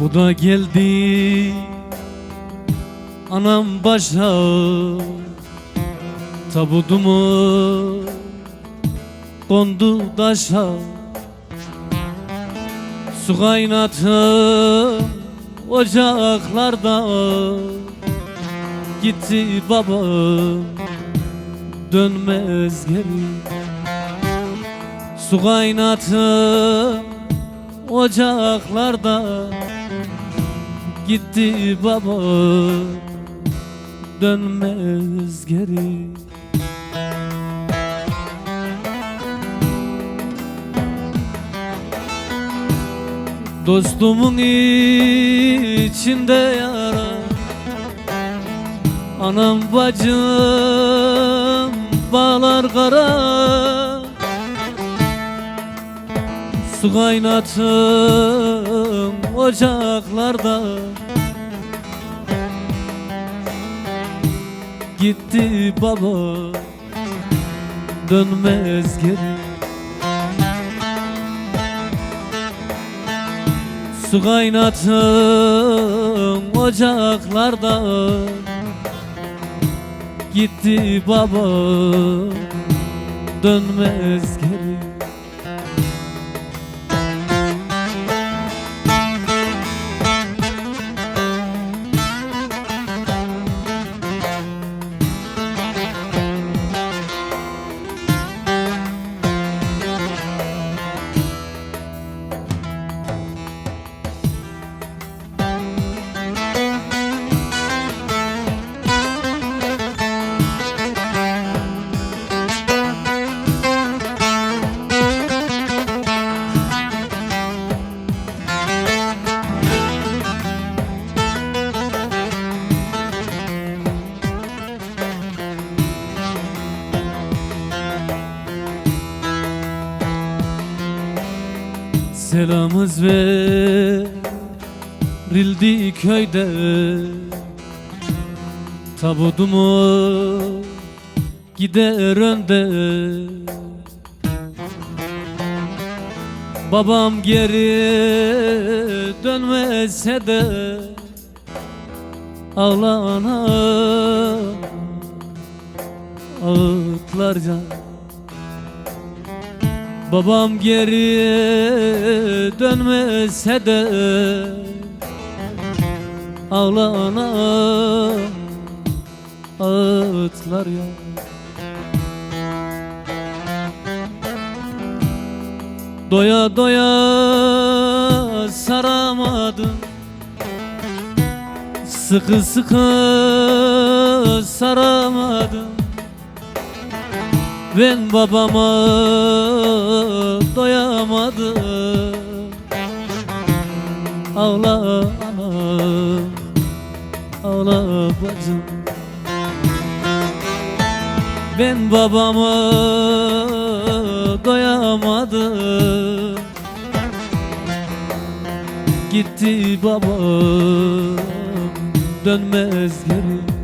Bu da geldi. Anam başa Tabudumu Kondu daşa Su kaynattım Ocaklarda. Gitti babam Dönmez geri. Su kaynattım Ocaklarda Gitti baba. Dönmez geri. Dostumun içinde yara. Anam bacım bağlar kara. Su kaynattım ocaklarda. Gitti baba dönmez geri. Su kaynattım ocaklarda. Gitti baba dönmez geri Selamız verildi köyde Tabudumu gider önde. Babam geri dönmese de Ağlana ağıtlarca Babam geriye dönmese de Ağlana ağıtlar ya. Doya doya saramadım. Sıkı sıkı saramadım ben babama doyamadım. Ağla anam Ağla bacım. Ben babama doyamadım. Gitti babam dönmez geri